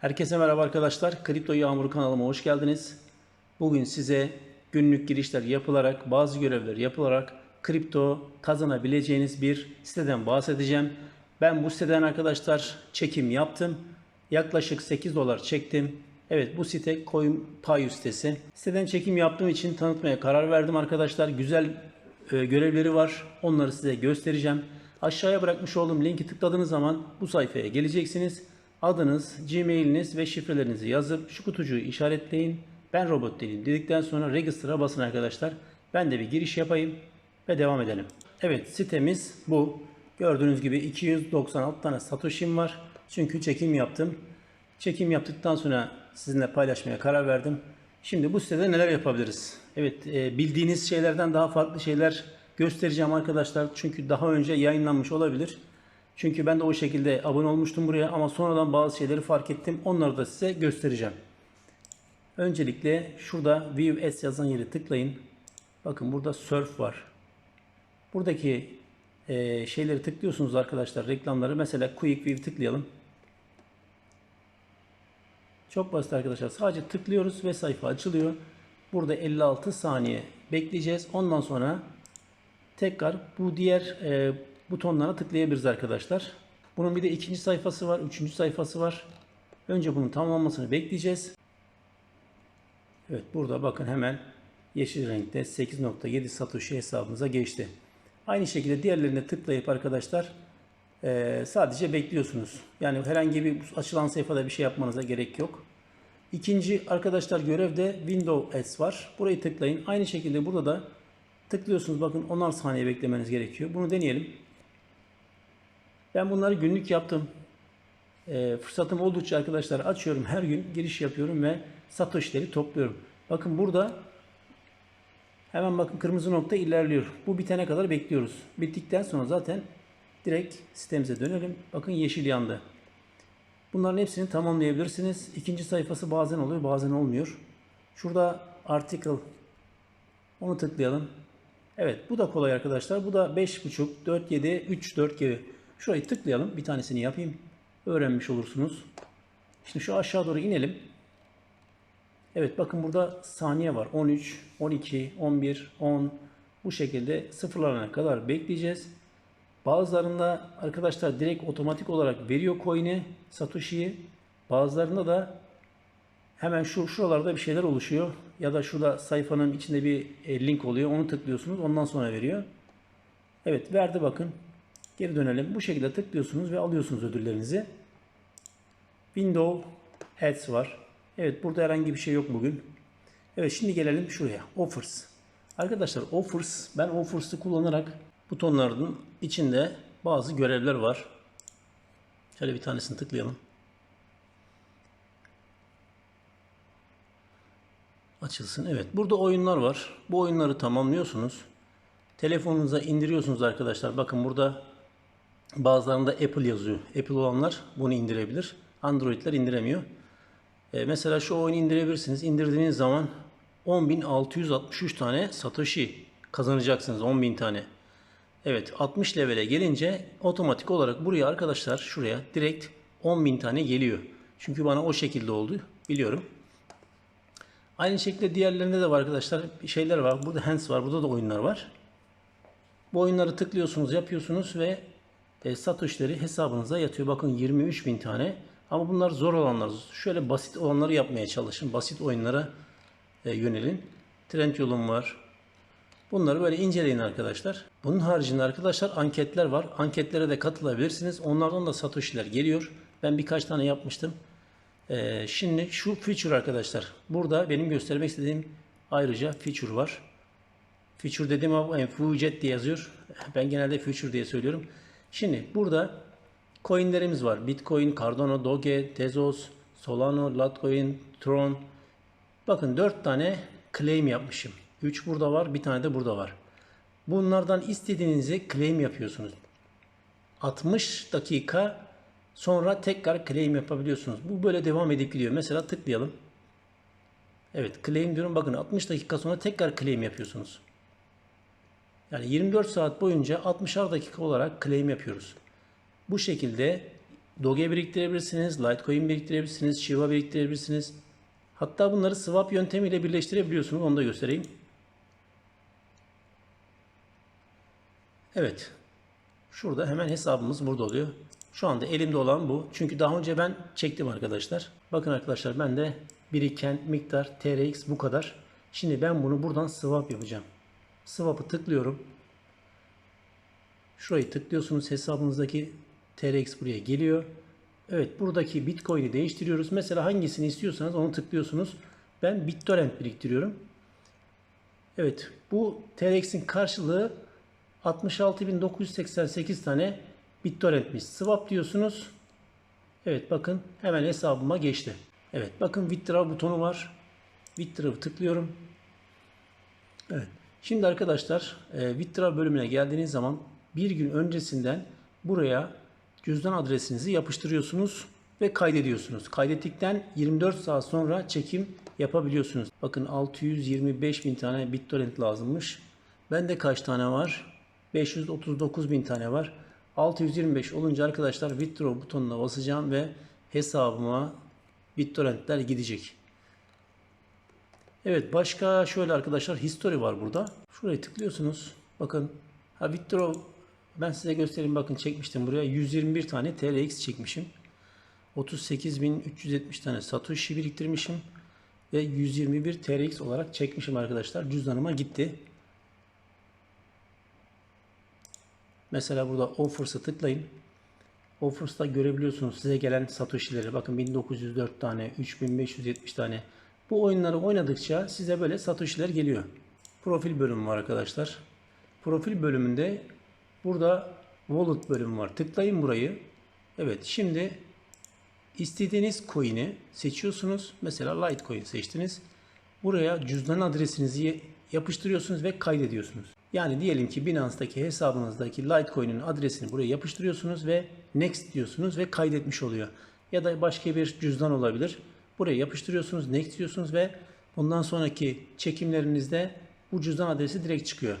Herkese merhaba arkadaşlar. Kripto Yağmuru kanalıma hoş geldiniz. Bugün size günlük girişler yapılarak, bazı görevler yapılarak kripto kazanabileceğiniz bir siteden bahsedeceğim. Ben bu siteden arkadaşlar çekim yaptım. Yaklaşık 8 dolar çektim. Evet bu site CoinPay sitesi. Siteden çekim yaptığım için tanıtmaya karar verdim arkadaşlar. Güzel e, görevleri var. Onları size göstereceğim. Aşağıya bırakmış olduğum linki tıkladığınız zaman bu sayfaya geleceksiniz. Adınız, gmailiniz ve şifrelerinizi yazıp şu kutucuğu işaretleyin. Ben robot değilim dedikten sonra register'a basın arkadaşlar. Ben de bir giriş yapayım ve devam edelim. Evet sitemiz bu. Gördüğünüz gibi 296 tane Satoshi'm var. Çünkü çekim yaptım. Çekim yaptıktan sonra sizinle paylaşmaya karar verdim. Şimdi bu sitede neler yapabiliriz? Evet e, bildiğiniz şeylerden daha farklı şeyler göstereceğim arkadaşlar. Çünkü daha önce yayınlanmış olabilir. Çünkü ben de o şekilde abone olmuştum buraya ama sonradan bazı şeyleri fark ettim. Onları da size göstereceğim. Öncelikle şurada View S yazan yeri tıklayın. Bakın burada Surf var. Buradaki e, şeyleri tıklıyorsunuz arkadaşlar reklamları. Mesela Quick View tıklayalım. Çok basit arkadaşlar. Sadece tıklıyoruz ve sayfa açılıyor. Burada 56 saniye bekleyeceğiz. Ondan sonra tekrar bu diğer e, butonlara tıklayabiliriz arkadaşlar. Bunun bir de ikinci sayfası var, üçüncü sayfası var. Önce bunun tamamlanmasını bekleyeceğiz. Evet burada bakın hemen yeşil renkte 8.7 Satoshi hesabımıza geçti. Aynı şekilde diğerlerine tıklayıp arkadaşlar e, sadece bekliyorsunuz. Yani herhangi bir açılan sayfada bir şey yapmanıza gerek yok. İkinci arkadaşlar görevde Windows S var. Burayı tıklayın. Aynı şekilde burada da tıklıyorsunuz. Bakın 10'ar saniye beklemeniz gerekiyor. Bunu deneyelim. Ben bunları günlük yaptım. E, fırsatım oldukça arkadaşlar açıyorum. Her gün giriş yapıyorum ve Satoshi'leri topluyorum. Bakın burada hemen bakın kırmızı nokta ilerliyor. Bu bitene kadar bekliyoruz. Bittikten sonra zaten direkt sitemize dönelim. Bakın yeşil yandı. Bunların hepsini tamamlayabilirsiniz. İkinci sayfası bazen oluyor bazen olmuyor. Şurada article onu tıklayalım. Evet bu da kolay arkadaşlar. Bu da 5.5, 4, 7, 3, 4 gibi. Şurayı tıklayalım. Bir tanesini yapayım. Öğrenmiş olursunuz. Şimdi şu aşağı doğru inelim. Evet bakın burada saniye var. 13, 12, 11, 10 bu şekilde sıfırlarına kadar bekleyeceğiz. Bazılarında arkadaşlar direkt otomatik olarak veriyor coin'i Satoshi'yi. Bazılarında da hemen şu şuralarda bir şeyler oluşuyor. Ya da şurada sayfanın içinde bir e, link oluyor. Onu tıklıyorsunuz. Ondan sonra veriyor. Evet verdi bakın. Geri dönelim. Bu şekilde tıklıyorsunuz ve alıyorsunuz ödüllerinizi. Windows Ads var. Evet burada herhangi bir şey yok bugün. Evet şimdi gelelim şuraya. Offers. Arkadaşlar Offers ben Offers'ı kullanarak butonların içinde bazı görevler var. Şöyle bir tanesini tıklayalım. Açılsın. Evet. Burada oyunlar var. Bu oyunları tamamlıyorsunuz. Telefonunuza indiriyorsunuz arkadaşlar. Bakın burada bazılarında Apple yazıyor. Apple olanlar bunu indirebilir. Android'ler indiremiyor. E, mesela şu oyunu indirebilirsiniz. İndirdiğiniz zaman 10.663 tane Satoshi kazanacaksınız. 10.000 tane. Evet 60 levele gelince otomatik olarak buraya arkadaşlar şuraya direkt 10.000 tane geliyor. Çünkü bana o şekilde oldu. Biliyorum. Aynı şekilde diğerlerinde de var arkadaşlar. Şeyler var. Burada hands var. Burada da oyunlar var. Bu oyunları tıklıyorsunuz, yapıyorsunuz ve e, Satoshi'leri hesabınıza yatıyor. Bakın 23.000 tane. Ama bunlar zor olanlar. Şöyle basit olanları yapmaya çalışın. Basit oyunlara e, yönelin. Trend yolum var. Bunları böyle inceleyin arkadaşlar. Bunun haricinde arkadaşlar anketler var. Anketlere de katılabilirsiniz. Onlardan da Satoshi'ler geliyor. Ben birkaç tane yapmıştım. Ee, şimdi şu feature arkadaşlar. Burada benim göstermek istediğim ayrıca feature var. Feature dediğim ama yani Fujet diye yazıyor. Ben genelde feature diye söylüyorum. Şimdi burada coinlerimiz var. Bitcoin, Cardano, Doge, Tezos, Solano, Litecoin, Tron. Bakın 4 tane claim yapmışım. 3 burada var, bir tane de burada var. Bunlardan istediğinizi claim yapıyorsunuz. 60 dakika sonra tekrar claim yapabiliyorsunuz. Bu böyle devam edip gidiyor. Mesela tıklayalım. Evet claim diyorum. Bakın 60 dakika sonra tekrar claim yapıyorsunuz. Yani 24 saat boyunca 60'ar dakika olarak claim yapıyoruz. Bu şekilde Doge biriktirebilirsiniz, Litecoin biriktirebilirsiniz, Shiba biriktirebilirsiniz. Hatta bunları swap yöntemiyle birleştirebiliyorsunuz. Onu da göstereyim. Evet. Şurada hemen hesabımız burada oluyor. Şu anda elimde olan bu. Çünkü daha önce ben çektim arkadaşlar. Bakın arkadaşlar ben de biriken miktar TRX bu kadar. Şimdi ben bunu buradan swap yapacağım. Swap'ı tıklıyorum. Şurayı tıklıyorsunuz. Hesabınızdaki TRX buraya geliyor. Evet buradaki Bitcoin'i değiştiriyoruz. Mesela hangisini istiyorsanız onu tıklıyorsunuz. Ben BitTorrent biriktiriyorum. Evet bu TRX'in karşılığı 66.988 tane BitTorrent'miş. Swap diyorsunuz. Evet bakın hemen hesabıma geçti. Evet bakın Withdraw butonu var. Withdraw tıklıyorum. Evet. Şimdi arkadaşlar e, Withdraw bölümüne geldiğiniz zaman bir gün öncesinden buraya cüzdan adresinizi yapıştırıyorsunuz ve kaydediyorsunuz. Kaydettikten 24 saat sonra çekim yapabiliyorsunuz. Bakın 625 bin tane BitTorrent lazımmış. Bende kaç tane var? 539 bin tane var. 625 olunca arkadaşlar withdraw butonuna basacağım ve hesabıma BitTorrent'ler gidecek. Evet başka şöyle arkadaşlar history var burada. Şuraya tıklıyorsunuz. Bakın ha withdraw ben size göstereyim bakın çekmiştim buraya 121 tane TRX çekmişim. 38.370 tane Satoshi biriktirmişim ve 121 TRX olarak çekmişim arkadaşlar. Cüzdanıma gitti. Mesela burada Offers'a tıklayın. Offers'ta görebiliyorsunuz size gelen Satoshi'leri. Bakın 1904 tane, 3570 tane. Bu oyunları oynadıkça size böyle Satoshi'ler geliyor. Profil bölümü var arkadaşlar. Profil bölümünde burada Wallet bölümü var. Tıklayın burayı. Evet şimdi istediğiniz coin'i seçiyorsunuz. Mesela Litecoin seçtiniz. Buraya cüzdan adresinizi yapıştırıyorsunuz ve kaydediyorsunuz. Yani diyelim ki Binance'daki hesabınızdaki Litecoin'in adresini buraya yapıştırıyorsunuz ve Next diyorsunuz ve kaydetmiş oluyor. Ya da başka bir cüzdan olabilir. Buraya yapıştırıyorsunuz, Next diyorsunuz ve bundan sonraki çekimlerinizde bu cüzdan adresi direkt çıkıyor.